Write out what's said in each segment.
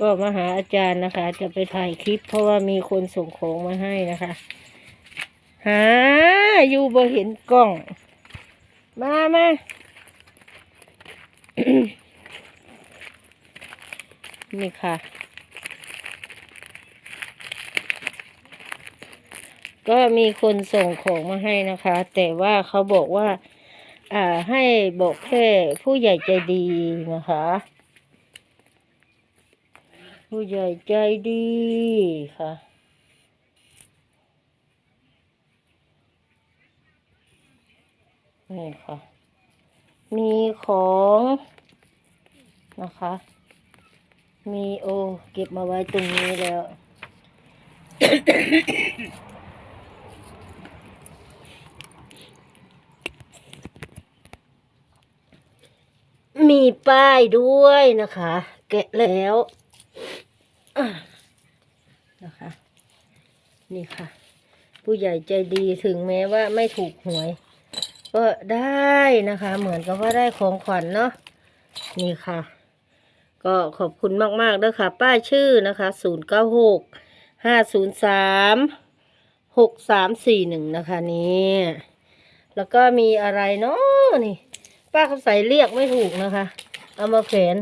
ก็มาหาอาจารย์นะคะ จะไปถ่ายคลิป เพราะว่ามีคนส่งของมาให้นะคะ หาอยู่บ่เห็นกล้อง มามานี่ค่ะ ก็มีคนส่งของมาให้นะคะ แต่ว่าเขาบอกว่า อ่าให้บอกแค่ผู้ใหญ่ใจดีนะคะ ผู้ใหญ่ใจดีค่ะนี่ค่ะ มีของนะคะ มีโอ เก็บมาไว้ตรงนี้แล้ว มีป้ายด้วยนะคะ แกะแล้ว นะคะ นี่ค่ะ ผู้ใหญ่ใจดีถึงแม้ว่าไม่ถูกหวย ก็ได้นะคะ เหมือนกับว่าได้ของขวัญเนาะนี่ค่ะ ก็ขอบคุณมากๆด้วยค่ะ ป้าชื่อนะคะศูนย์เก้าหกห้าศูนย์สามหกสามสี่หนึ่งนะคะนี่แล้วก็มีอะไรเนาะนี่ ป้าคำใสเรียกไม่ถูกนะคะ เอามาแขวน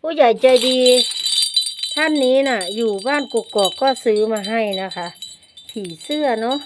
ผู้ใหญ่ใจดี ท่านนี้น่ะ อยู่บ้านกกอกก็ซื้อมาให้นะคะ ผีเสื้อเนาะ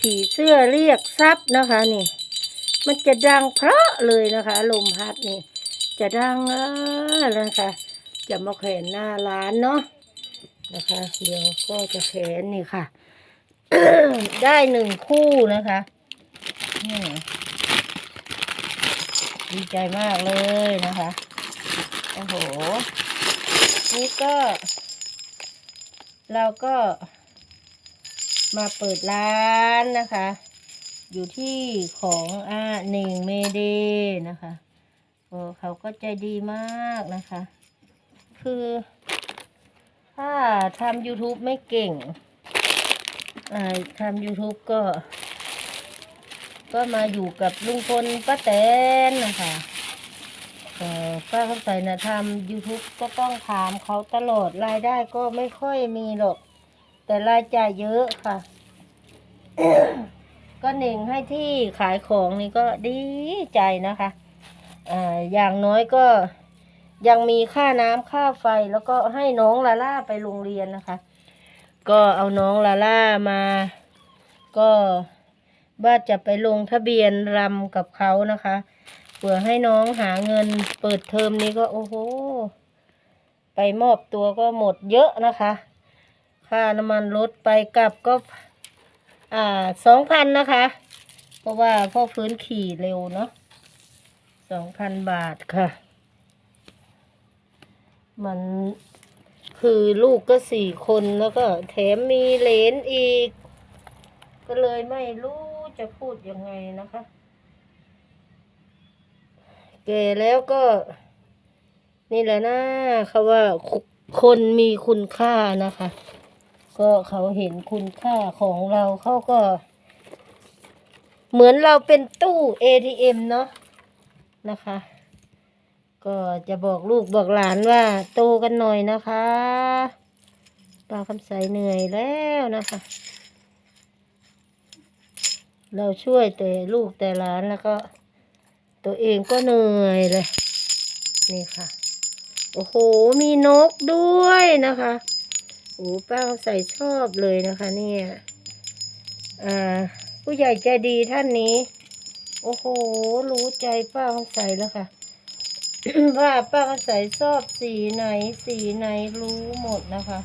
ผีเสื้อเรียกทรัพย์นะคะนี่ มันจะดังเพราะเลยนะคะ ลมพัดนี่ จะดังอะนะคะ จะมาแขวนหน้าร้านเนาะนะคะ เดี๋ยวก็จะแขวนนี่ค่ะ ได้หนึ่งคู่นะคะนี่ดีใจมากเลยนะคะ โอ้โห นี่ก็ เราก็มาเปิดร้านนะคะ อยู่ที่ของอาหนึ่งเมเดนะคะโอ้เขาก็ใจดีมากนะคะ คือถ้าทำ YouTube ไม่เก่งทำ YouTube ก็ ก็มาอยู่กับลุงพลป้าแตนนะคะ เอ่อป้าคำใสนะทำ YouTube ก็ต้องถามเขาตลอดรายได้ก็ไม่ค่อยมีหรอก แต่รายจ่ายเยอะค่ะ ก็หนึ่งให้ที่ขายของนี่ก็ดีใจนะคะอ่าอย่างน้อยก็ยังมีค่าน้ำค่าไฟแล้วก็ให้น้องลาล่าไปโรงเรียนนะคะ ก็เอาน้องลาล่ามา ก็ว่าจะไปลงทะเบียนรำกับเขานะคะ เพื่อให้น้องหาเงินเปิดเทอมนี้ก็โอ้โห ไปมอบตัวก็หมดเยอะนะคะ ค่าน้ำมันรถไปกลับก็ อ่าสองพันนะคะ เพราะว่าพ่อฟื้นขี่เร็วเนาะสองพันบาทค่ะ มันคือลูกก็สี่คนแล้วก็แถมมีเหลนอีก ก็เลยไม่รู้จะพูดยังไงนะคะ แก่แล้วก็ นี่แหละนะเขาว่าคนมีคุณค่านะคะ ก็เขาเห็นคุณค่าของเราเขาก็ เหมือนเราเป็นตู้ ATM เนาะนะคะ ก็จะบอกลูกบอกหลานว่าโตกันหน่อยนะคะป้าคำใสเหนื่อยแล้วนะคะ เราช่วยแต่ลูกแต่หลานแล้วก็ ตัวเองก็เหนื่อยเลย นี่ค่ะ โอ้โห มีนกด้วยนะคะโอ้ป้าใส่ชอบเลยนะคะเนี่ยอ่าผู้ใหญ่ใจดีท่านนี้ โอ้โห รู้ใจป้าใส่แล้วค่ะ ว่าป้าใส่ชอบสีไหนสีไหนรู้หมดนะคะ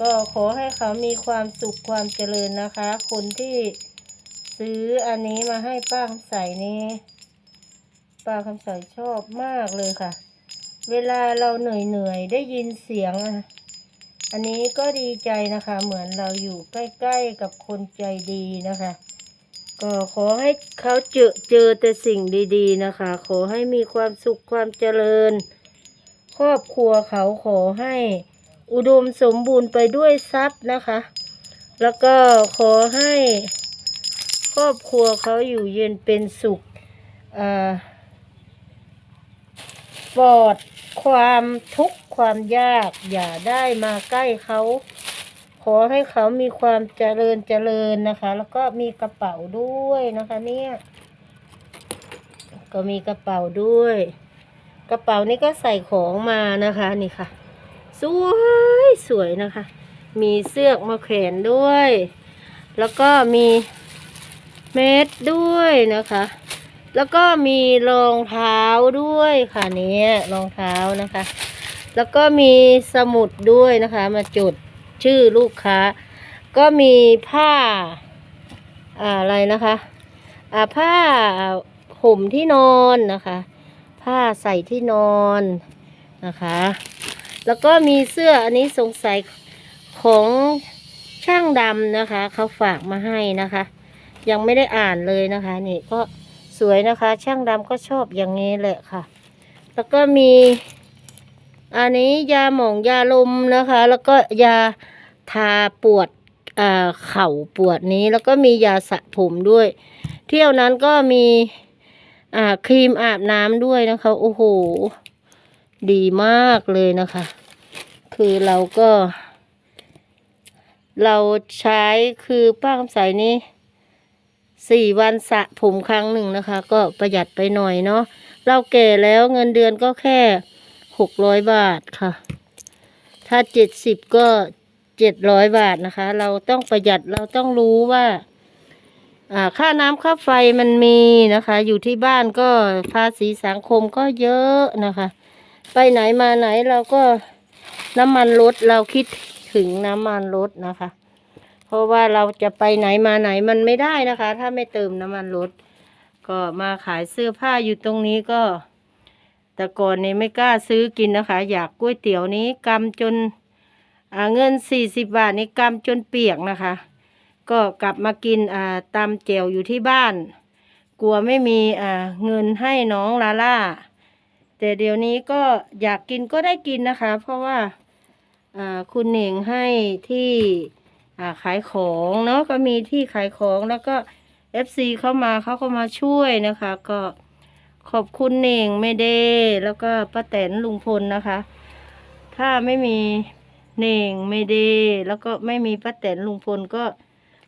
ก็ขอให้เขามีความสุขความเจริญนะคะ คนที่ซื้ออันนี้มาให้ป้าใส่นี้ ป้าคำใสชอบมากเลยค่ะ เวลาเราเหนื่อยเหนื่อยได้ยินเสียงอะอันนี้ก็ดีใจนะคะ เหมือนเราอยู่ใกล้ๆกับคนใจดีนะคะ ก็ขอให้เขาเจอเจอแต่สิ่งดีๆนะคะ ขอให้มีความสุขความเจริญ ครอบครัวเขาขอให้อุดมสมบูรณ์ไปด้วยทรัพย์นะคะ แล้วก็ขอให้ครอบครัวเขาอยู่เย็นเป็นสุขอ่า ปลอดความทุกข์ความยาก อย่าได้มาใกล้เขา ขอให้เขามีความเจริญเจริญนะคะ แล้วก็มีกระเป๋าด้วยนะคะ เนี่ย ก็มีกระเป๋าด้วย กระเป๋านี้ก็ใส่ของมานะคะนี่ค่ะ สวยสวยนะคะ มีเสื้อมาแขวนด้วย แล้วก็มีเม็ดด้วยนะคะ แล้วก็มีรองเท้าด้วยค่ะนี่ยรองเท้านะคะ แล้วก็มีสมุดด้วยนะคะ มาจดชื่อลูกค้า ก็มีผ้าอะไรนะคะอาผ้าห่มที่นอนนะคะ ผ้าใส่ที่นอนนะคะ แล้วก็มีเสื้ออันนี้สงสัยของช่างดำนะคะ เขาฝากมาให้นะคะ ยังไม่ได้อ่านเลยนะคะ นี่ก็ วยนะคะ ช่างดำก็ชอบอย่างนี้แหละค่ะ แล้วก็มี อันนี้ยาหมองยาลมนะคะ แล้วก็ยาทาปวดอ่าเข่าปวดนี้แล้วก็มียาสระผมด้วย เที่ยวนั้นก็มีอ่าครีมอาบน้ำด้วยนะคะ โอ้โห ดีมากเลยนะคะ คือเราก็ เราใช้คือป้าคำใสนี้ สี่วันสระผมครั้งหนึ่งนะคะ ก็ประหยัดไปหน่อยเนาะเราแก่แล้วเงินเดือนก็แค่หกร้อยบาทค่ะ ถ้าเจ็ดสิบก็เจ็ดร้อยบาทนะคะ เราต้องประหยัดเราต้องรู้ว่าค่าน้ำค่าไฟมันมีนะคะ อยู่ที่บ้านก็ภาษีสังคมก็เยอะนะคะ ไปไหนมาไหนเราก็น้ำมันลดเราคิดถึงน้ำมันลดนะคะ เพราะว่าเราจะไปไหนมาไหนมันไม่ได้นะคะ ถ้าไม่เติมน้ำมันลดก็มาขายเสื้อผ้าอยู่ตรงนี้ก็ แต่ก่อนนี่ไม่กล้าซื้อกินนะคะ อยากก๋วยเตี๋ยวนี้กำจนเงินสี่สิบบาทนี่กำจนเปียกนะคะ ก็กลับมากินอ่าตำแจวอยู่ที่บ้าน กลัวไม่มีเงินให้น้องลาล่าแต่เดี๋ยวนี้ก็อยากกินก็ได้กินนะคะ เพราะว่าคุณเหน่งให้ที่ ขายของเนาะก็มีที่ขายของแล้วก็ FC เข้ามาเขาก็มาช่วยนะคะ ก็ขอบคุณเน่งไม่เดแล้วก็ป้าแตนลุงพลนะคะ ถ้าไม่มีเน่งไม่เดแล้วก็ไม่มีป้าแตนลุงพลก็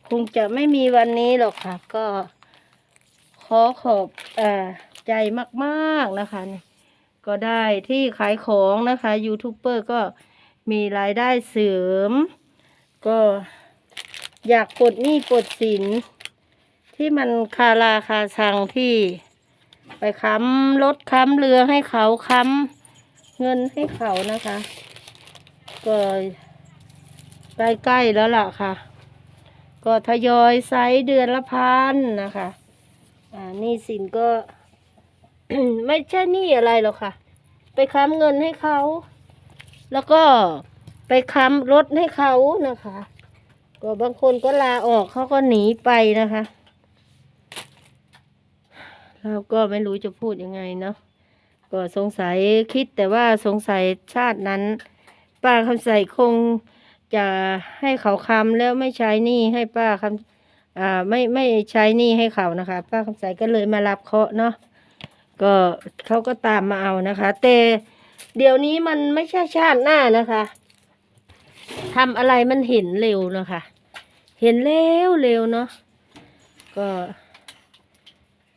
คงจะไม่มีวันนี้หรอกค่ะ ก็ขอขอบอ่าใจมากๆนะคะนี่ก็ได้ที่ขายของนะคะยูทูบเบอร์ก็มีรายได้เสริม ก็ อยากปลดหนี้ปลดสิน ที่มันคาราคาซังที่ ไปค้ำรถค้ำเรือให้เขาค้ำเงินให้เขานะคะ ก็ใกล้ๆแล้วล่ะค่ะ ก็ทยอยไซส์เดือนละพันนะคะอ่านี่สินก็ ไม่ใช่หนี้อะไรหรอกค่ะ ไปค้ำเงินให้เขา แล้วก็ไปค้ำรถให้เขานะคะ ก็บางคนก็ลาออกเขาก็หนีไปนะคะ เราก็ไม่รู้จะพูดยังไงเนาะก็สงสัยคิดแต่ว่าสงสัยชาตินั้น ป้าคำใสคงจะให้เขาคำแล้วไม่ใช้หนี้ให้ป้าคำอ่าไม่ไม่ใช้หนี้ให้เขานะคะ ป้าคำใสก็เลยมารับเคาะเนาะก็เขาก็ตามมาเอานะคะ แต่เดี๋ยวนี้มันไม่ใช่ชาติหน้านะคะทำอะไรมันเห็นเร็วนะคะ เห็นเร็วเร็วเนาะก็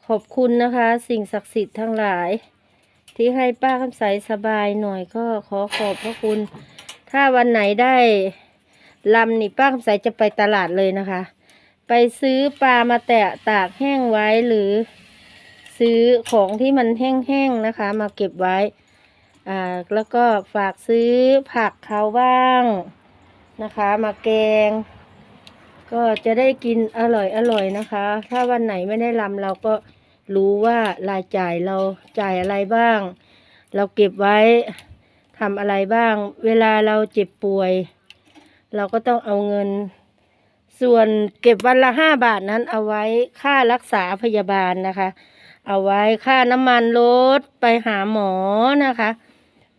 ขอบคุณนะคะ สิ่งศักดิ์สิทธิ์ทั้งหลาย ที่ให้ป้าคำใสสบายหน่อยก็ขอขอบพระคุณ ถ้าวันไหนได้ลำนี่ป้าคำใสจะไปตลาดเลยนะคะ ไปซื้อปลามาแตะตากแห้งไว้หรือ ซื้อของที่มันแห้งๆนะคะ มาเก็บไว้อ่าแล้วก็ฝากซื้อผักเขาบ้างนะคะ มาแกง ก็จะได้กินอร่อยอร่อยนะคะ ถ้าวันไหนไม่ได้ลำเราก็รู้ว่ารายจ่ายเราจ่ายอะไรบ้าง เราเก็บไว้ทำอะไรบ้าง เวลาเราเจ็บป่วย เราก็ต้องเอาเงิน ส่วนเก็บวันละห้าบาทนั้นเอาไว้ค่ารักษาพยาบาลนะคะ เอาไว้ค่าน้ำมันรถไปหาหมอนะคะ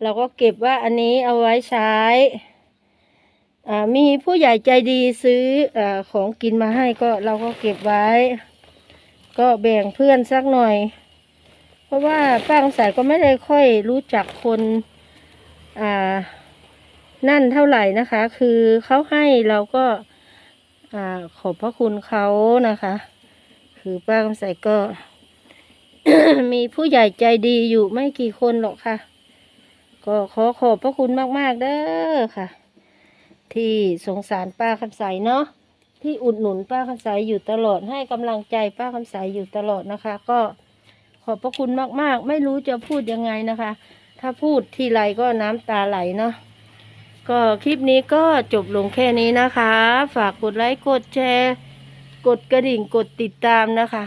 เราก็เก็บว่าอันนี้เอาไว้ใช้ มีผู้ใหญ่ใจดีซื้ออของกินมาให้ก็เราก็เก็บไว้ ก็แบ่งเพื่อนสักหน่อย เพราะว่าป้าคำสายก็ไม่ได้ค่อยรู้จักคนนั่นเท่าไหร่นะคะ คือเขาให้เราก็อขอบพระคุณเขานะคะ คือป้าคำใสก็ มีผู้ใหญ่ใจดีอยู่ไม่กี่คนหรอกค่ะ ก็ขอขอบพระคุณมาก ๆ เด้อค่ะ ที่สงสารป้าคำใสเนาะที่อุดหนุนป้าคำใสอยู่ตลอดให้กำลังใจป้าคำใสอยู่ตลอดนะคะ ก็ขอบพระคุณมาก ๆ ไม่รู้จะพูดยังไงนะคะ ถ้าพูดทีไรก็น้ำตาไหลเนาะก็คลิปนี้ก็จบลงแค่นี้นะคะ ฝากกดไลค์กดแชร์ กดกระดิ่งกดติดตามนะคะ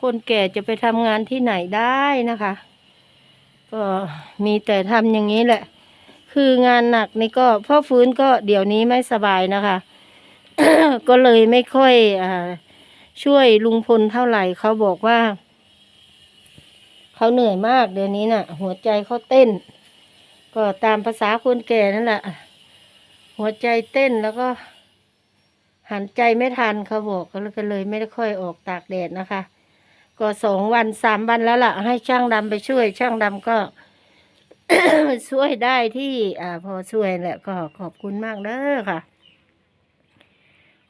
คนแก่จะไปทำงานที่ไหนได้นะคะ ก็มีแต่ทำอย่างนี้แหละ คืองานหนักนี่ก็พ่อฟื้นก็เดี๋ยวนี้ไม่สบายนะคะ ก็เลยไม่ค่อยอช่วยลุงพลเท่าไหร่เขาบอกว่า เขาเหนื่อยมากเดี๋ยวนี้น่ะ หัวใจเขาเต้น ก็ตามภาษาคนแก่นั่นแหละหัวใจเต้นแล้วก็หันใจไม่ทันเขาบอกก็เลยไม่ได้ค่อยออกตากแดดนะคะ ก็สองวันสามวันแล้วล่ะ ให้ช่างดำไปช่วย ช่างดำก็ ช่วยได้ที่ อ่า พอช่วยแหละก็ขอบคุณมากเด้อค่ะ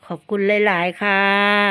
ขอบคุณหลาย ๆ ค่ะ